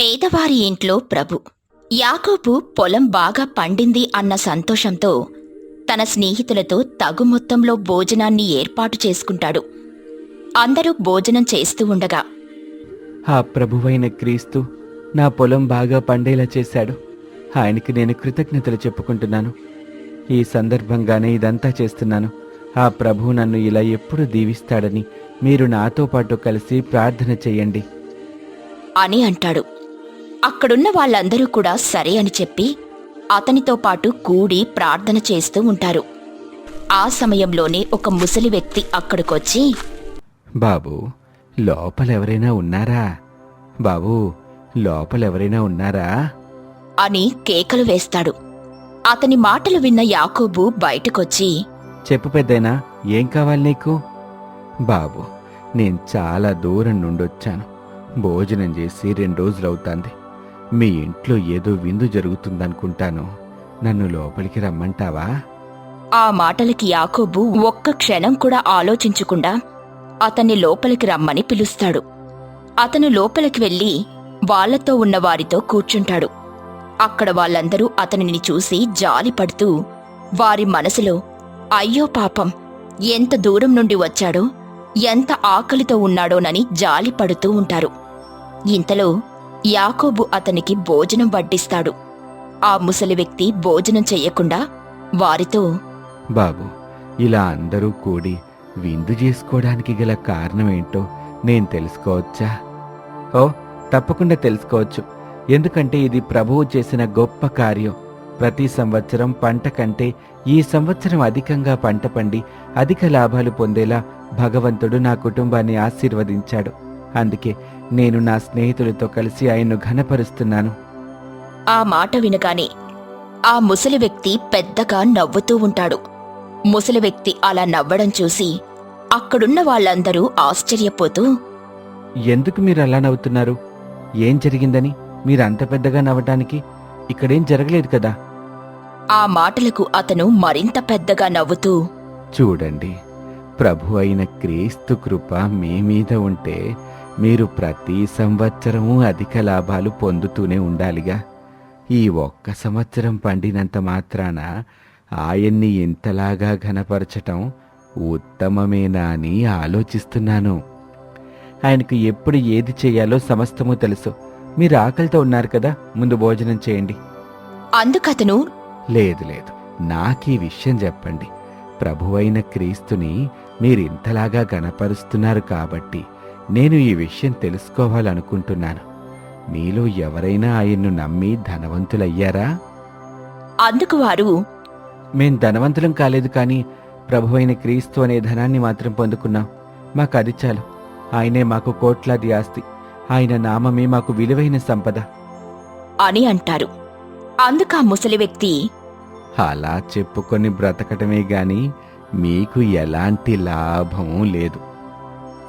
పేదవారి ఇంట్లో ప్రభు. యాకోబు పొలం బాగా పండింది అన్న సంతోషంతో తన స్నేహితులతో తగు మొత్తంలో భోజనాన్ని ఏర్పాటు చేసుకుంటాడు. అందరూ భోజనం చేస్తూ ఉండగా ఆ ప్రభువైన క్రీస్తు నా పొలం బాగా పండేలా చేశాడు. ఆయనకి నేను కృతజ్ఞతలు చెప్పుకుంటున్నాను. ఈ సందర్భంగానే ఇదంతా చేస్తున్నాను. ఆ ప్రభు నన్ను ఇలా ఎప్పుడు దీవిస్తాడని మీరు నాతో పాటు కలిసి ప్రార్థన చేయండి. అని అంటాడు. అక్కడున్న వాళ్ళందరూ కూడా సరే అని చెప్పి అతనితో పాటు కూడి ప్రార్థన చేస్తూ ఉంటారు. ఆ సమయంలోనే ఒక ముసలి వ్యక్తి అక్కడికొచ్చి బాబు లోపల ఎవరైనా ఉన్నారా? బాబు లోపల ఎవరైనా ఉన్నారా? అని కేకలు వేస్తాడు. అతని మాటలు విన్న యాకోబు బయటకొచ్చి చెప్పు పెద్దయినా ఏం కావాలి నీకు? బాబు నేను చాలా దూరం నుండి వచ్చాను భోజనం చేసి రెండు రోజులవుతాంది. మీ ఇంట్లో ఏదో విందు జరుగుతుందనుకుంటాను. నన్ను లోపలికి రమ్మంటావా? ఆ మాటలకి యాకోబు ఒక్క క్షణం కూడా ఆలోచించకుండా అతన్ని లోపలికి రమ్మని పిలుస్తాడు. అతను లోపలికి వెళ్ళి వాళ్ళతో ఉన్న వారితో కూర్చుంటాడు. అక్కడ వాళ్ళందరూ అతనిని చూసి జాలిపడుతూ వారి మనసులో అయ్యో పాపం ఎంత దూరం నుండి వచ్చాడో ఎంత ఆకలితో ఉన్నాడోనని జాలిపడుతూ ఉంటారు. ఇంతలో యాకోబు అతనికి భోజనం వడ్డిస్తాడు. ఆ ముసలి వ్యక్తి భోజనం చెయ్యకుండా వారితో బాబు ఇలా అందరూ కూడి విందు చేసుకోవడానికి గల కారణమేంటో నేను తెలుసుకోవచ్చా? ఓ తప్పకుండా తెలుసుకోవచ్చు. ఎందుకంటే ఇది ప్రభువు చేసిన గొప్ప కార్యం. ప్రతి సంవత్సరం పంట కంటే ఈ సంవత్సరం అధికంగా పంట పండి అధిక లాభాలు పొందేలా భగవంతుడు నా కుటుంబాన్ని ఆశీర్వదించాడు. అందుకే నేను నా స్నేహితులతో కలిసి ఆయన్ను ఘనపరుస్తున్నాను. ఆ మాట వినగానే ఆ ముసలి వ్యక్తి పెద్దగా నవ్వుతూ ఉంటాడు. ముసలి వ్యక్తి అలా నవ్వడం చూసి అక్కడున్న వాళ్ళందరూ ఆశ్చర్యపోతూ ఎందుకు మీరు అలా నవ్వుతున్నారు? ఏం జరిగిందని? మీరు అంత పెద్దగా నవ్వటానికి ఇక్కడేం జరగలేదు కదా? ఆ మాటలకు అతను మరింత పెద్దగా నవ్వుతూ చూడండి ప్రభు అయిన క్రీస్తు కృప మీ మీద ఉంటే మీరు ప్రతి సంవత్సరము అధిక లాభాలు పొందుతూనే ఉండాలిగా. ఈ ఒక్క సంవత్సరం పండినంత మాత్రాన ఆయన్ని ఇంతలాగా ఘనపరచటం ఉత్తమమేనా అని ఆలోచిస్తున్నాను. ఆయనకు ఎప్పుడు ఏది చేయాలో సమస్తము తెలుసు. మీరు ఆకలితో ఉన్నారు కదా ముందు భోజనం చేయండి. అందుకతను? లేదు లేదు. నాకీ విషయం చెప్పండి. ప్రభువైన క్రీస్తుని మీరింతలాగా గనపరుస్తున్నారు కాబట్టి. నేను ఈ విషయం తెలుసుకోవాలనుకుంటున్నాను. మీలో ఎవరైనా ఆయన్ను నమ్మి ధనవంతులయ్యారా? అందుకు వారు మేం ధనవంతులం కాలేదు కానీ ప్రభువైన క్రీస్తు అనే ధనాన్ని మాత్రం పొందుకున్నాం. మాకు అది చాలు. ఆయనే మాకు కోట్లాది ఆస్తి. ఆయన నామమే మాకు విలువైన సంపద. అని అంటారు. అందుకా ముసలి వ్యక్తి అలా చెప్పుకొని బ్రతకటమే గాని మీకు ఎలాంటి లాభము లేదు.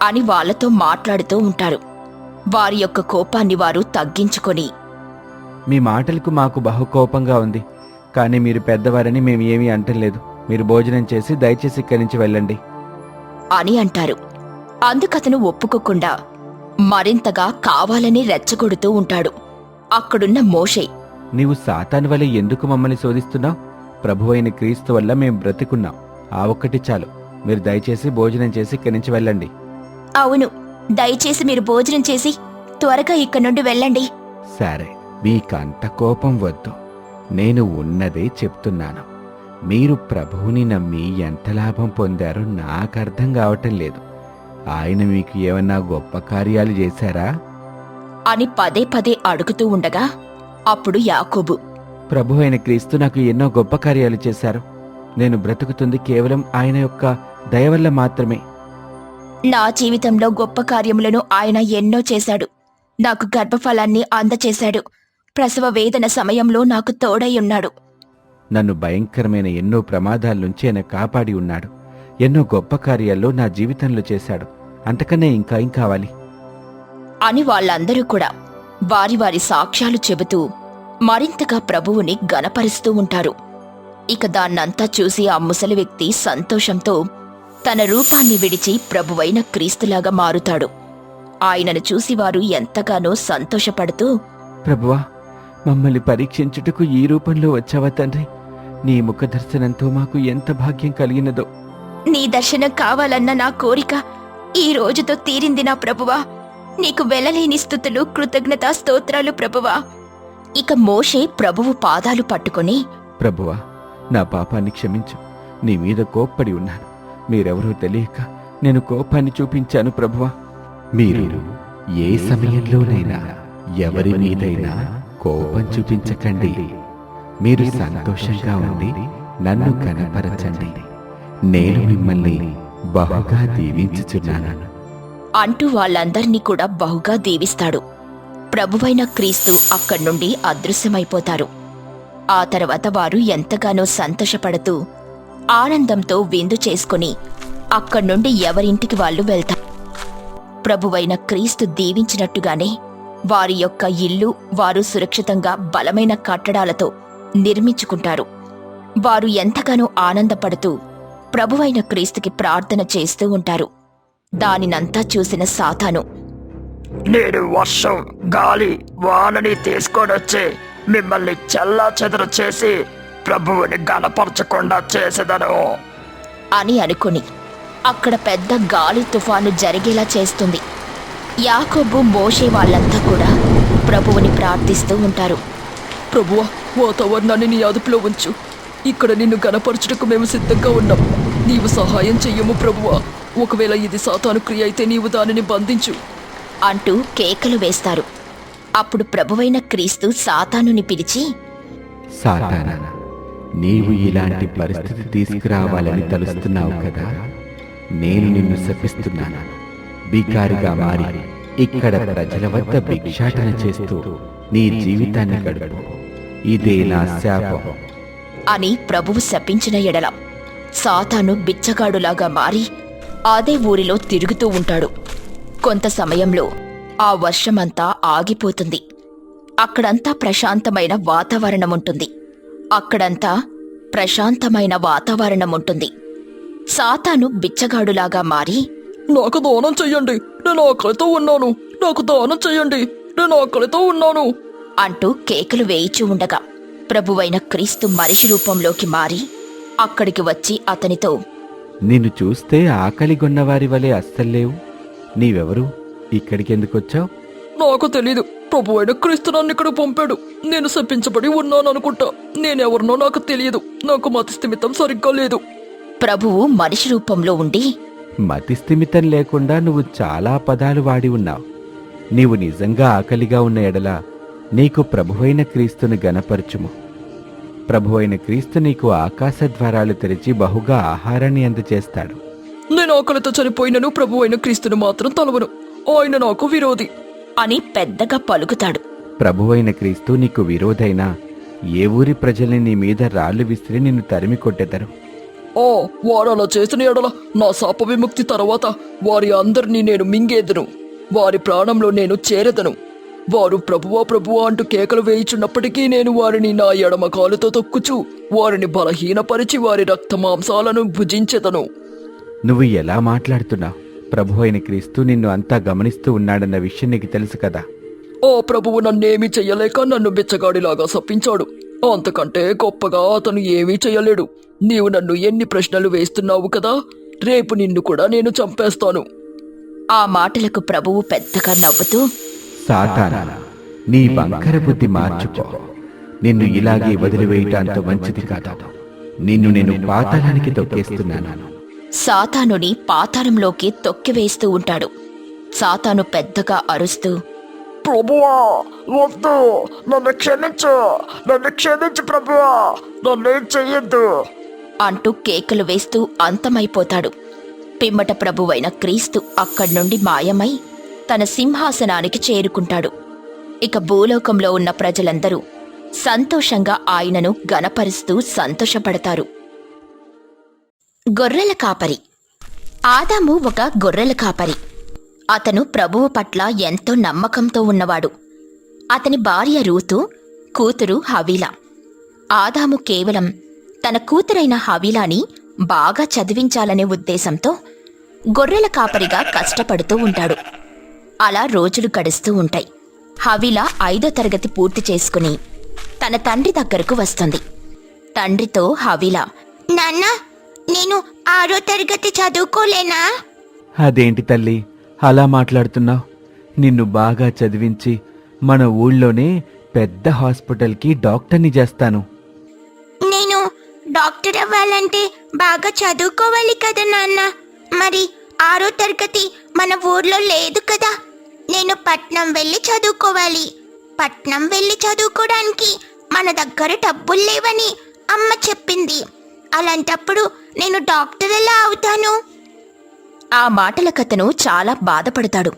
అని వాళ్ళతో మాట్లాడుతూ ఉంటారు. వారి యొక్క కోపాన్ని వారు తగ్గించుకొని. మీ మాటలకు మాకు బహుకోపంగా ఉంది. కానీ మీరు పెద్దవారని మేము ఏమీ అంటలేదు. మీరు భోజనం చేసి దయచేసి ఇక్కడి నుంచి వెళ్ళండి. అని అంటారు. అందుకతను ఒప్పుకోకుండా మరింతగా కావాలని రెచ్చగొడుతూ ఉంటాడు. అక్కడున్న మోషే. నీవు సాతాను వల్ల ఎందుకు మమ్మల్ని శోధిస్తున్నావు? ప్రభువైన క్రీస్తు వల్ల మేం బ్రతికున్నాం. ఆ ఒక్కటి చాలు. మీరు దయచేసి భోజనం చేసి ఇక్కడి నుంచి వెళ్ళండి. అవును. దయచేసి మీరు భోజనం చేసి త్వరగా ఇక్కడి నుండి వెళ్ళండి. సరే మీకంత కోపం వద్దు. నేను ఉన్నదే చెప్తున్నాను. మీరు ప్రభువుని నమ్మి ఎంత లాభం పొందారో నాకు అర్థం కావటం లేదు. ఆయన మీకు ఏమన్నా గొప్ప కార్యాలు చేశారా? అని పదే పదే అడుగుతూ ఉండగా అప్పుడు యాకోబు ప్రభు అయిన క్రీస్తు నాకు ఎన్నో గొప్ప కార్యాలు చేశారు. నేను బ్రతుకుతుంది కేవలం ఆయన యొక్క దయ వల్ల మాత్రమే. నా జీవితంలో గొప్ప కార్యములను ఆయన ఎన్నో చేశాడు. నాకు గర్భఫలాన్ని అందచేశాడు. ప్రసవ వేదన సమయంలో నాకు తోడై ఉన్నాడు. నన్ను భయంకరమైన ఎన్నో ప్రమాదాల నుంచి ఆయన కాపాడి ఉన్నాడు. ఎన్నో గొప్ప కార్యాల్లో నా జీవితంలో చేశాడు. అంతకన్నా ఇంకా ఏం కావాలి? అని వాళ్ళందరూ కూడా వారి వారి సాక్ష్యాలు చెబుతూ మరింతగా ప్రభువుని గనపరుస్తూ ఉంటారు. ఇక దాన్నంతా చూసి ఆ ముసలి వ్యక్తి సంతోషంతో తన రూపాన్ని విడిచి ప్రభువైన క్రీస్తులాగా మారుతాడు. ఆయనను చూసి వారు ఎంతగానో సంతోషపడుతూ ప్రభువా మమ్మల్ని పరీక్షించుటకు ఈ రూపంలో వచ్చావా తండ్రి? నీ ముఖ దర్శనంతో మాకు ఎంత భాగ్యం కలిగినదో. నీ దర్శనం కావాలన్న నా కోరిక ఈ రోజుతో తీరింది నా ప్రభువా. నీకు వెలలేని స్థుతులు కృతజ్ఞతా స్తోత్రాలు ప్రభువా. ఇక మోషే ప్రభువు పాదాలు పట్టుకొని ప్రభువా నా పాపాన్ని క్షమించు. నీ మీద కోప్పడి ఉన్నాను. మీరెవరో తెలియక నేను కోపాన్ని చూపించాను ప్రభువా. మీరు ఏ సమయంలోనైనా ఎవరి మీదైనా కోపం చూపించకండి. మీరు సంతోషంగా ఉండి నన్ను కనపరచండి. నేను మిమ్మల్ని బహుగా దీవించుచున్నాను. అంటూ వాళ్ళందర్నీ కూడా బహుగా దీవిస్తాడు. ప్రభువైన క్రీస్తు అక్కడి నుండి అదృశ్యమైపోతారు. ఆ తర్వాత వారు ఎంతగానో సంతోషపడుతూ ఆనందంతో విందు చేసుకుని అక్కడి నుండి ఎవరింటికి వాళ్ళు వెళ్తారు? ప్రభువైన క్రీస్తు దీవించినట్టుగానే వారి యొక్క ఇల్లు వారు సురక్షితంగా బలమైన కట్టడాలతో నిర్మించుకుంటారు. వారు ఎంతగానో ఆనందపడుతూ ప్రభువైన క్రీస్తుకి ప్రార్థన చేస్తూ ఉంటారు. దానినంతా చూసిన సాతాను నేను వర్షం గాలి వానని తీసుకొనొచ్చి మిమ్మల్ని చల్లా చెదరు చేసి ప్రభువుని గనపరచకుండా చేసేదను. అని అనుకుని అక్కడ పెద్ద గాలి తుఫాను జరిగేలా చేస్తుంది. యాకోబు మోషే వాళ్ళంతా కూడా ప్రభువుని ప్రార్థిస్తూ ఉంటారు. ప్రభువా వాతావరణాన్ని నీ అదుపులో ఉంచు. ఇక్కడ నిన్ను గనపరచుటకు మేము సిద్ధంగా ఉన్నాం. నీవు సహాయం చెయ్యము ప్రభువా. ఒకవేళ ఇది సాతాను క్రియ అయితే నీవు దానిని బంధించు. అంటూ కేకలు వేస్తారు. అప్పుడు ప్రభువైన క్రీస్తు సాతానుని పిలిచి సాతానా? నీవు ఇలాంటి పరిస్థితి తీసుకురావాలని తలుస్తున్నావు కదా? నేను నిన్ను శపిస్తున్నాను. బికారిగా మారి ఇక్కడ ప్రజల వద్ద భిక్షాటన చేస్తూ నీ జీవితాన్ని గడుపు. ఇదే నా శాపం. అని ప్రభువు శపించిన ఎడల సాతాను బిచ్చగాడులాగా మారి అదే ఊరిలో తిరుగుతూ ఉంటాడు. కొంత సమయంలో ఆ వర్షమంతా ఆగిపోతుంది. అక్కడంతా ప్రశాంతమైన వాతావరణం ఉంటుంది. అక్కడంతా ప్రశాంతమైన వాతావరణం ఉంటుంది సాతాను బిచ్చగాడులాగా మారి నాకు దానం చెయ్యండి. నేను ఆకలితో ఉన్నాను. నాకు దానం చెయ్యండి. నేను ఆకలితో ఉన్నాను. అంటూ కేకలు వేయిచి ఉండగా ప్రభువైన క్రీస్తు మనిషి రూపంలోకి మారి అక్కడికి వచ్చి అతనితో నిన్ను చూస్తే ఆకలిగొన్నవారి వలె అస్సల్లేవు నీవెవరు? ఇక్కడికి ఎందుకు వచ్చావు నాకు తెలీదు. ప్రభు అయిన క్రీస్తు నన్ను ఇక్కడ పంపాడు. నేను శపించబడి ఉన్నాను అనుకుంటా నేనెవరినో నాకు తెలియదు. నాకు మతి స్థిమితం సరిగ్గా లేదు. ప్రభువు మనిషి రూపంలో ఉండి మతి స్థిమితం లేకుండా నువ్వు చాలా పదాలు వాడి ఉన్నావు. నీవు నిజంగా ఆకలిగా ఉన్న ఎడల నీకు ప్రభువైన క్రీస్తుని గనపరచుము. ప్రభువైన క్రీస్తు నీకు ఆకాశ ద్వారాలు తెరిచి బహుగా ఆహారాన్ని అందచేస్తాడు నేను ఆకలితో చనిపోయినను ప్రభు అయిన క్రీస్తుని మాత్రం తలవను. ఆయన నాకు విరోధి. అని పెద్దగా పలుకుతాడు. ప్రభువైన క్రీస్తు నీకు విరోధైనా ఏ ఊరి ప్రజల్ని నీ మీద రాళ్ళు విసిరి నిన్ను తరిమి కొట్టెదరు? ఓ వారు అలా చేసిన ఎడల నా శాప విముక్తి తర్వాత వారి అందరినీ నేను మింగేదను. వారి ప్రాణంలో నేను చేరెదను. వారు ప్రభువా ప్రభువా అంటూ కేకలు వేయిచున్నప్పటికీ నేను వారిని నా ఎడమ కాలుతో తొక్కుచు వారిని బలహీనపరిచి వారి రక్త మాంసాలను భుజించెదను. నువ్వు ఎలా మాట్లాడుతున్నావు? ప్రభువైన క్రీస్తు నిన్ను అంతా గమనిస్తూ ఉన్నాడన్న విషయం నీకు తెలుసు కదా. ఓ ప్రభువు నన్నేమీ చెయ్యలేక నన్ను బిచ్చగాడిలాగా సప్పించాడు. అంతకంటే గొప్పగా అతను ఏమీ చెయ్యలేడు. నీవు నన్ను ఎన్ని ప్రశ్నలు వేస్తున్నావు కదా రేపు నిన్ను కూడా నేను చంపేస్తాను. ఆ మాటలకు ప్రభువు పెద్దగా నవ్వుతూ సాతానా నీ బంకర బుద్ధి మార్చుకో. నిన్ను ఇలాగే వదిలివేయటాంత మంచిది కాదు. నిన్ను నేను పాతాళానికి తొక్కేస్తున్నాను. సాతానుని పాతాళంలోకి తొక్కివేస్తూ ఉంటాడు. సాతాను పెద్దగా అరుస్తూ ప్రభువా వద్దు. నన్ను క్షమించు. నన్ను క్షమించు ప్రభువా. నన్నేం చెయ్యొద్దు. అంటూ కేకలు వేస్తూ అంతమైపోతాడు. పిమ్మట ప్రభువైన క్రీస్తు అక్కడి నుండి మాయమై తన సింహాసనానికి చేరుకుంటాడు. ఇక భూలోకంలో ఉన్న ప్రజలందరూ సంతోషంగా ఆయనను గనపరుస్తూ సంతోషపడతారు. గొర్రెల కాపరి. ఆదాము ఒక గొర్రెల కాపరి. అతను ప్రభువు పట్ల ఎంతో నమ్మకంతో ఉన్నవాడు. అతని భార్య రూతు కూతురు హవీలా. ఆదాము కేవలం తన కూతురైన హవీలాని బాగా చదివించాలనే ఉద్దేశంతో గొర్రెల కాపరిగా కష్టపడుతూ ఉంటాడు. అలా రోజులు గడుస్తూ ఉంటాయి. హవిలా ఐదో తరగతి పూర్తి చేసుకుని తన తండ్రి దగ్గరకు వస్తుంది. తండ్రితో హవిల నాన్న నేను ఆరో తరగతి చదువుకోలేనా? అదేంటి తల్లి అలా మాట్లాడుతున్నావు? నిన్ను బాగా చదివించి మన ఊళ్ళోనే పెద్ద హాస్పిటల్కి డాక్టర్ని చేస్తాను. నేను డాక్టర్ అవ్వాలంటే బాగా చదువుకోవాలి కదా నాన్న. మరి ఆరో తరగతి మన ఊర్లో లేదు కదా. నేను పట్నం వెళ్ళి చదువుకోవాలి. పట్నం వెళ్ళి చదువుకోవడానికి మన దగ్గర డబ్బులు లేవని అమ్మ చెప్పింది. అలాంటప్పుడు నేను డాక్టర్ ఎలా అవుతాను? ఆ మాటలకతను చాలా బాధపడతాడు.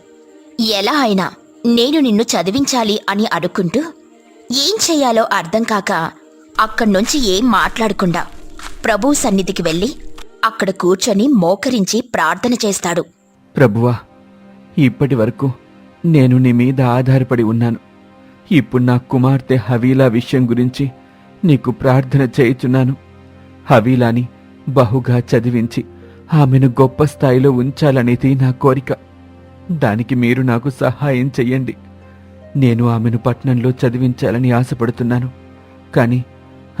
ఎలా అయినా నేను నిన్ను చదివించాలి అని అనుకుంటూ ఏం చెయ్యాలో అర్థం కాక అక్కడ్నుంచి ఏం మాట్లాడకుండా ప్రభు సన్నిధికి వెళ్ళి అక్కడ కూర్చొని మోకరించి ప్రార్థన చేస్తాడు. ప్రభువా ఇప్పటి వరకు నేను నీ మీద ఆధారపడి ఉన్నాను. ఇప్పుడు నా కుమార్తె హవీలా విషయం గురించి నీకు ప్రార్థన చేయుచున్నాను. హవీలాని బహుగా చదివించి ఆమెను గొప్ప స్థాయిలో ఉంచాలనేది నా కోరిక. దానికి మీరు నాకు సహాయం చెయ్యండి. నేను ఆమెను పట్నంలో చదివించాలని ఆశపడుతున్నాను. కానీ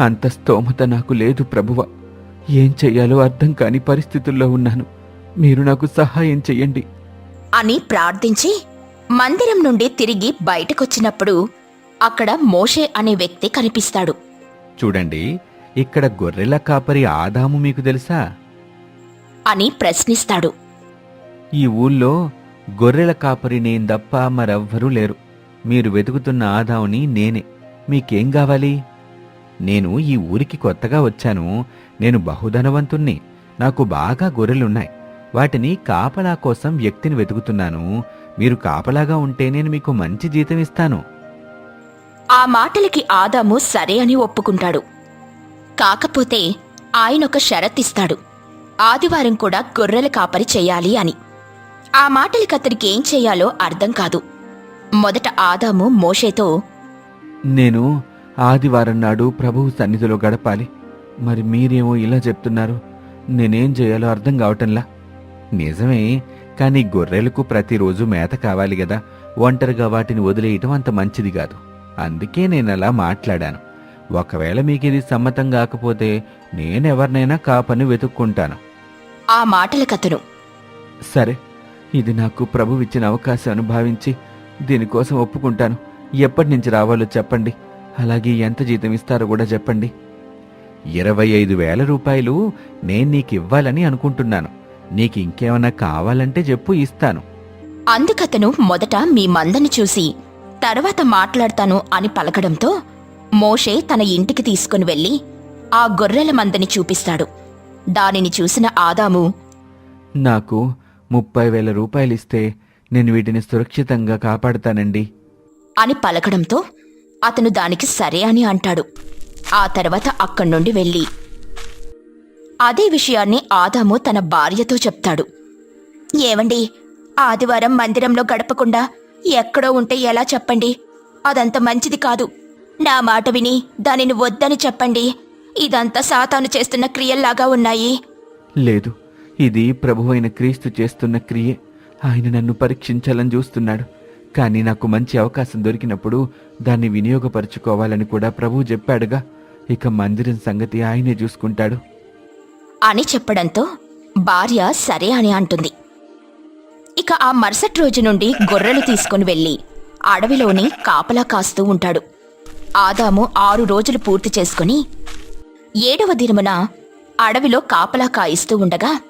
అంత స్తోమత నాకు లేదు ప్రభువ. ఏం చెయ్యాలో అర్థం కాని పరిస్థితుల్లో ఉన్నాను. మీరు నాకు సహాయం చెయ్యండి. అని ప్రార్థించి మందిరం నుండి తిరిగి బయటకొచ్చినప్పుడు అక్కడ మోషే అనే వ్యక్తి కనిపిస్తాడు. చూడండి ఇక్కడ గొర్రెల కాపరి ఆదాము మీకు తెలుసా? అని ప్రశ్నిస్తాడు. ఈ ఊళ్ళో గొర్రెల కాపరి నేను తప్ప మరెవ్వరూ లేరు. మీరు వెతుకుతున్న ఆదాముని నేనే. మీకేం కావాలి? నేను ఈ ఊరికి కొత్తగా వచ్చాను. నేను బహుధనవంతుణ్ణి. నాకు బాగా గొర్రెలున్నాయి. వాటిని కాపలా కోసం వ్యక్తిని వెతుకుతున్నాను. మీరు కాపలాగా ఉంటే నేను మీకు మంచి జీతం ఇస్తాను. ఆ మాటలకి ఆదాము సరే అని ఒప్పుకుంటాడు. కాకపోతే ఆయనొక షరత్తిస్తాడు ఆదివారం కూడా గొర్రెల కాపరి చేయాలి అని. ఆ మాటలకి అతనికి ఏం చేయాలో అర్థం కాదు. మొదట ఆదాము మోషేతో నేను ఆదివారం నాడు ప్రభువు సన్నిధిలో గడపాలి. మరి మీరేమో ఇలా చెప్తున్నారు. నేనేం చేయాలో అర్థం కావటంలా. నిజమే కానీ గొర్రెలకు ప్రతిరోజు మేత కావాలి కదా ఒంటరిగా వాటిని వదిలేయటం అంత మంచిది కాదు. అందుకే నేను అలా మాట్లాడాను. ఒకవేళ మీకు ఇది సమ్మతం కాకపోతే నేనెవరినైనా కాపని వెతుక్కుంటాను. ఆ మాటలకతను. సరే ఇది నాకు ప్రభు ఇచ్చిన అవకాశం అని భావించి దీనికోసం ఒప్పుకుంటాను. ఎప్పటి నుంచి రావాలో చెప్పండి. అలాగే ఎంత జీతం ఇస్తారో కూడా చెప్పండి. ఇరవై ఐదు వేల రూపాయలు నేను నీకు ఇవ్వాలని అనుకుంటున్నాను. నీకు ఇంకేమన్నా కావాలంటే చెప్పు ఇస్తాను. అందుకతను మొదట మీ మందని చూసి తర్వాత మాట్లాడతాను అని పలకడంతో మోషే తన ఇంటికి తీసుకుని వెళ్ళి ఆ గొర్రెల మందని చూపిస్తాడు. దానిని చూసిన ఆదాము నాకు ముప్పై వేల రూపాయలు ఇస్తే నేను వీటిని సురక్షితంగా కాపాడుతానండి. అని పలకడంతో అతను దానికి సరే అని అంటాడు. ఆ తర్వాత అక్కడి నుండి వెళ్ళి అదే విషయాన్ని ఆదాము తన భార్యతో చెప్తాడు. ఏవండి ఆదివారం మందిరంలో గడపకుండా ఎక్కడో ఉంటే ఎలా చెప్పండి? అదంత మంచిది కాదు. నా మాట విని దానిని వద్దని చెప్పండి. ఇదంతా సాతాను చేస్తున్న క్రియల్లాగా ఉన్నాయి. లేదు ఇది ప్రభువైన క్రీస్తు చేస్తున్న క్రియే. ఆయన నన్ను పరీక్షించాలని చూస్తున్నాడు. కానీ నాకు మంచి అవకాశం దొరికినప్పుడు దాన్ని వినియోగపరుచుకోవాలని కూడా ప్రభువు చెప్పాడుగా. ఇక మందిరం సంగతి ఆయనే చూసుకుంటాడు. అని చెప్పడంతో భార్య సరే అని అంటుంది. ఇక ఆ మరుసటి రోజు నుండి గొర్రెలు తీసుకుని వెళ్ళి అడవిలోని కాపలా కాస్తూ ఉంటాడు. ఆదాము ఆరు రోజులు పూర్తి చేసుకుని ఏడవ దినమున అడవిలో కాపలా కాయిస్తూ ఉండగా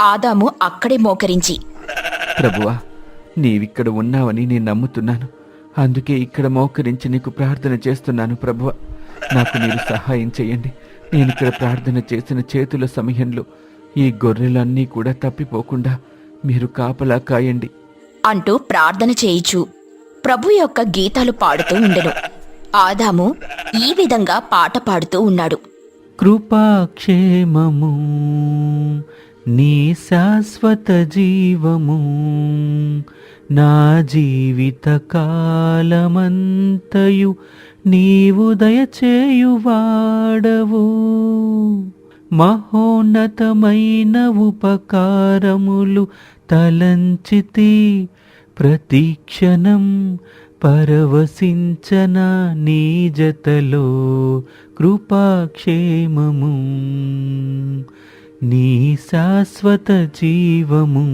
ఆదాము అక్కడే మోకరించి ప్రభువా నీవిక్కడ ఉన్నావని నేను నమ్ముతున్నాను. అందుకే ఇక్కడ మోకరించి నీకు ప్రార్థన చేస్తున్నాను ప్రభువ. నాకు మీరు సహాయం చేయండి. నేను ఇక్కడ ప్రార్థన చేసిన చేతుల సమయంలో ఈ గొర్రెలన్నీ కూడా తప్పిపోకుండా మీరు కాపలా కాయండి. అంటూ ప్రార్థన చేయిచు. ప్రభు యొక్క గీతాలు పాడుతూ ఉండెను. ఆదాము ఈ విధంగా పాట పాడుతూ ఉన్నాడు. కృపాక్షేమము నీ శాశ్వత జీవము నా జీవిత కాలమంతయు నీవు దయచేయువాడవు. మహోన్నతమైన ఉపకారములు తలంచితి ప్రతిక్షణం పరవశించన నీ జతలో కృపాక్షేమము నీ శాశ్వత జీవము.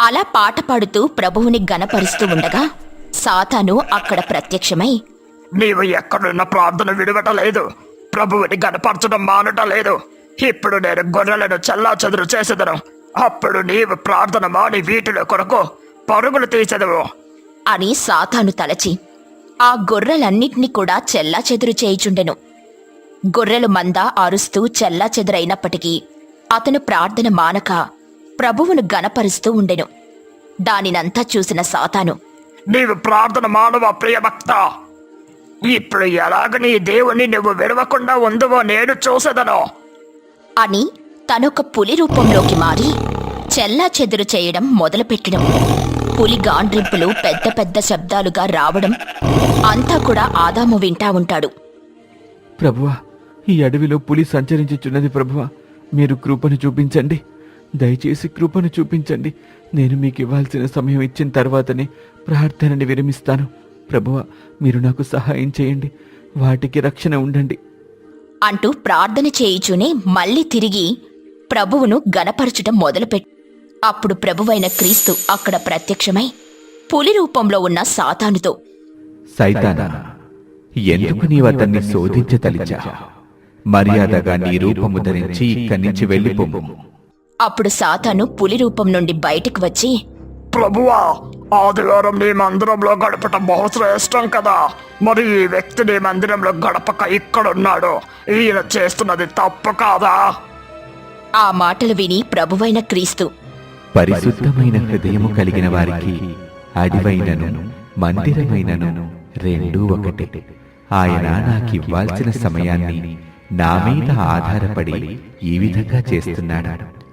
అలా పాట పాడుతూ ప్రభువుని గనపరుస్తూ ఉండగా సాతాను అక్కడ ప్రత్యక్షమై నీవు ఎక్కడున్న ప్రార్థన విడవటలేదు. ప్రభువుని గనపరచడం మానటలేదు. ఇప్పుడు నేను గొర్రెలను చల్లా చెదురు చేసేదను. అప్పుడు నీవు ప్రార్థన మాని వీటిలో కొరకు పరుగులు తీసేదవు. అని సాతాను తలచి ఆ గొర్రెలన్నిటినీ కూడా చెల్లా చెదురు చేయుచుండెను. గొర్రెలు మంద అరుస్తూ చెల్లా చెదురైనప్పటికీ అతను ప్రార్థన మానక ప్రభువును గనపరుస్తూ ఉండెను. దానినంతా చూసిన సాతాను నీవు ప్రార్థన మానవ ప్రియభక్త ఇప్పుడు ఎలాగ నీ దేవుని నువ్వు విడవకుండా ఉందువో నేను చూసేదను. అని తనొక పులి రూపంలోకి మారి చెల్లా చెదురు చేయడం మొదలుపెట్టడం పులి గాండ్రింపులు పెద్ద పెద్ద శబ్దాలుగా రావడం అంతా కూడా ఆదాము వింటా ఉంటాడు. ప్రభువా ఈ అడవిలో పులి సంచరించుచున్నది ప్రభువా మీరు కృపను చూపించండి. దయచేసి కృపను చూపించండి. నేను మీకు ఇవ్వాల్సిన సమయం ఇచ్చిన తర్వాతనే ప్రార్థనని విరమిస్తాను. ప్రభువా మీరు నాకు సహాయం చేయండి. వాటికి రక్షణ ఉండండి. అంటూ ప్రార్థన చేయుచూనే మళ్ళీ తిరిగి ప్రభువును గనపరచటం మొదలుపెట్టి అప్పుడు ప్రభువైన క్రీస్తు అక్కడ ప్రత్యక్షమై పులి రూపంలో ఉన్న సాతానుతో సైతానా ఎందుకు నీవు అతన్ని శోధించతలిచా మర్యాదగా నీ రూపము ధరించి ఇక్కడి నుంచి వెళ్ళిపోము అప్పుడు సాతాను పులి రూపం నుండి బయటికి వచ్చి ప్రభువా ఆదివారం నీ మందిరంలో గడపటం బహు శ్రేష్టం కదా. మరి ఈ వ్యక్తి నీ మందిరంలో గడపక ఇక్కడున్నాడు. ఈయన చేస్తున్నది తప్పు కాదా? ఆ మాటలు విని ప్రభువైన క్రీస్తు పరిశుద్ధమైన హృదయము కలిగిన వారికి అడివైనను మందిరమైనను రెండూ ఒకటే. ఆయన నాకివ్వాల్సిన సమయాన్ని నా మీద ఆధారపడి ఈ విధంగా చేస్తున్నాడు.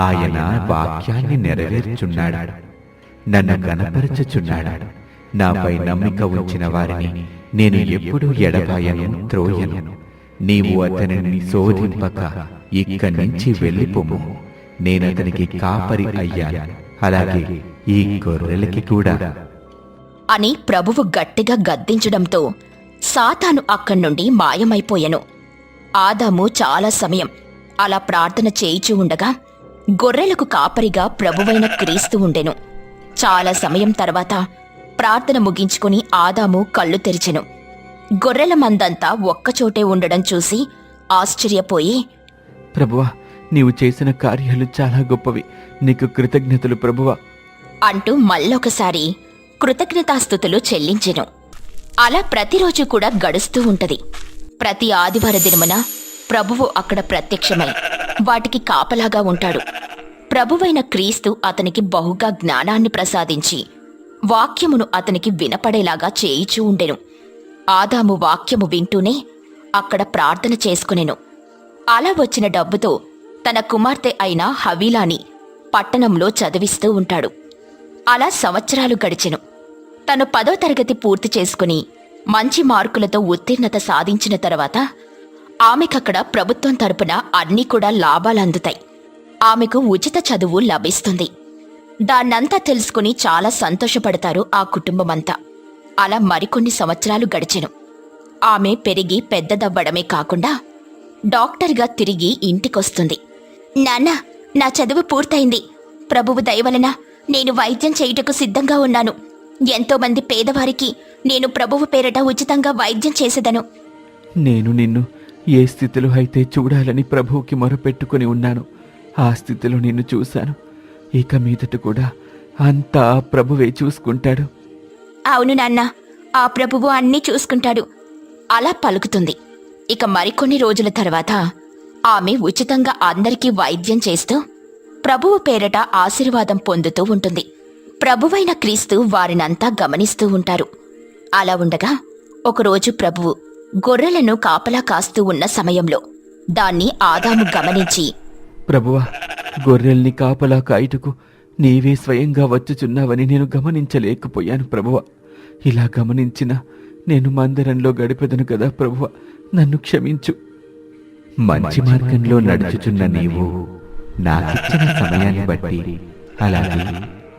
ఆయన వాక్యాన్ని నెరవేర్చున్నాడు. నన్ను కనపరచుచున్నాడు నాపై నమ్మిక ఉంచిన వారిని నేను ఎప్పుడూ ఎడబాయను త్రోయను. నీవు అతనిని శోధింపక ఇక్కడి నుంచి వెళ్ళిపోము. నేనతనికి కాపరి అయ్యాను. అలాగే ఈ గొర్రెలకి కూడా. అని ప్రభువు గట్టిగా గద్దించడంతో సాతాను అక్కడి నుండి మాయమైపోయెను. ఆదాము చాలా సమయం అలా ప్రార్థన చేయిచూ ఉండగా గొర్రెలకు కాపరిగా ప్రభువైన క్రీస్తు ఉండెను. చాలా సమయం తర్వాత ప్రార్థన ముగించుకుని ఆదాము కళ్ళు తెరిచెను. గొర్రెల మందంతా ఒక్కచోటే ఉండడం చూసి ఆశ్చర్యపోయి ప్రభువా నీవు చేసిన కార్యాలు చాలా గొప్పవి. నీకు కృతజ్ఞతలు ప్రభువా. అంటూ మళ్ళొకసారి కృతజ్ఞతాస్థుతులు చెల్లించెను. అలా ప్రతిరోజు కూడా గడుస్తూ ఉంటది. ప్రతి ఆదివార దినమున ప్రభువు అక్కడ ప్రత్యక్షమై వాటికి కాపలాగా ఉంటాడు. ప్రభువైన క్రీస్తు అతనికి బహుగా జ్ఞానాన్ని ప్రసాదించి వాక్యమును అతనికి వినపడేలాగా చేయిచూ ఉండెను. ఆదాము వాక్యము వింటూనే అక్కడ ప్రార్థన చేసుకునెను. అలా వచ్చిన డబ్బుతో తన కుమార్తె అయిన హవీలాని పట్టణంలో చదివిస్తూ ఉంటాడు. అలా సంవత్సరాలు గడిచెను. తను పదో తరగతి పూర్తి చేసుకుని మంచి మార్కులతో ఉత్తీర్ణత సాధించిన తర్వాత ఆమెకక్కడ ప్రభుత్వం తరపున అన్నీ కూడా లాభాలు అందుతాయి. ఆమెకు ఉచిత చదువు లభిస్తుంది. దాన్నంతా తెలుసుకుని చాలా సంతోషపడతారు ఆ కుటుంబమంతా. అలా మరికొన్ని సంవత్సరాలు గడిచెను. ఆమె పెరిగి పెద్దదవ్వడమే కాకుండా డాక్టర్గా తిరిగి ఇంటికొస్తుంది. నాన్న నా చదువు పూర్తయింది. ప్రభువు దయవలన నేను వైద్యం చేయుటకు సిద్ధంగా ఉన్నాను. ఎంతో మంది పేదవారికి నేను ప్రభువు పేరట ఉచితంగా వైద్యం చేసేదను. నేను నిన్ను ఏ స్థితిలో అయితే చూడాలని ప్రభువుకి మొరపెట్టుకుని ఉన్నాను ఆ స్థితిలో నిన్ను చూశాను. ఇక మీదట కూడా అంతా ప్రభువే చూసుకుంటాడు. అవును నాన్న ఆ ప్రభువు అన్నీ చూసుకుంటాడు. అలా పలుకుతుంది. ఇక మరికొన్ని రోజుల తర్వాత ఆమె ఉచితంగా అందరికీ వైద్యం చేస్తూ ప్రభువు పేరట ఆశీర్వాదం పొందుతూ ఉంటుంది. ప్రభువైన క్రీస్తు వారినంతా గమనిస్తూ ఉంటారు. అలా ఉండగా ఒకరోజు ప్రభువు గొర్రెలను కాపలా కాస్తూ ఉన్న సమయంలో దాన్ని ఆదాము గమనించి ప్రభువా గొర్రెల్ని కాపలా కాయుటకు నీవే స్వయంగా వచ్చుచున్నావని నేను గమనించలేకపోయాను ప్రభువ. ఇలా గమనించిన నేను మందిరంలో గడిపెదను కదా ప్రభువ. నన్ను క్షమించు. మంచి మార్గంలో నడుచుచున్న నీవు నాకిచ్చిన సమయాన్ని బట్టి అలాగే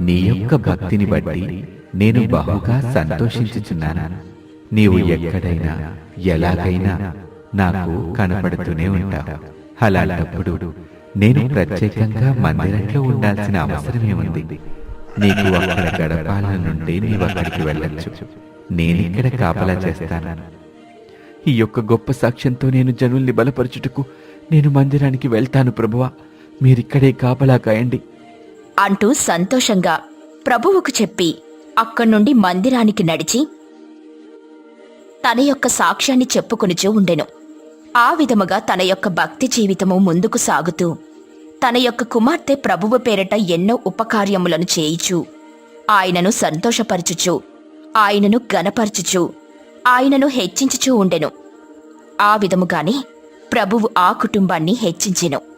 నీ యొక్క భక్తిని బట్టి నేను బహుగా సంతోషించుచున్నాను. నీవు ఎక్కడైనా ఎలాగైనా నాకు కనపడుతూనే ఉంటావు. అలాంటప్పుడు నేను ప్రత్యేకంగా మందిరంలో ఉండాల్సిన అవసరమేముంది నీకు అక్కడ గడపాలనుంటే నీవు అక్కడికి వెళ్ళచ్చు. నేనిక్కడ కాపలా చేస్తాను. ఈ యొక్క గొప్ప సాక్ష్యంతో నేను జనుల్ని బలపరచుటకు నేను మందిరానికి వెళ్తాను ప్రభువా. మీరిక్కడే కాపలా కాయండి. అంటూ సంతోషంగా ప్రభువుకు చెప్పి అక్కడి నుండి మందిరానికి నడిచి తన యొక్క సాక్ష్యాన్ని చెప్పుకొనిచూ ఉండెను. ఆ విధముగా తన యొక్క భక్తి జీవితము ముందుకు సాగుతూ తన యొక్క కుమార్తె ప్రభువు పేరట ఎన్నో ఉపకార్యములను చేయిచు ఆయనను సంతోషపరచుచు ఆయనను గనపరచుచు ఆయనను హెచ్చించుచూ ఉండెను. ఆ విధముగానే ప్రభువు ఆ కుటుంబాన్ని హెచ్చించెను.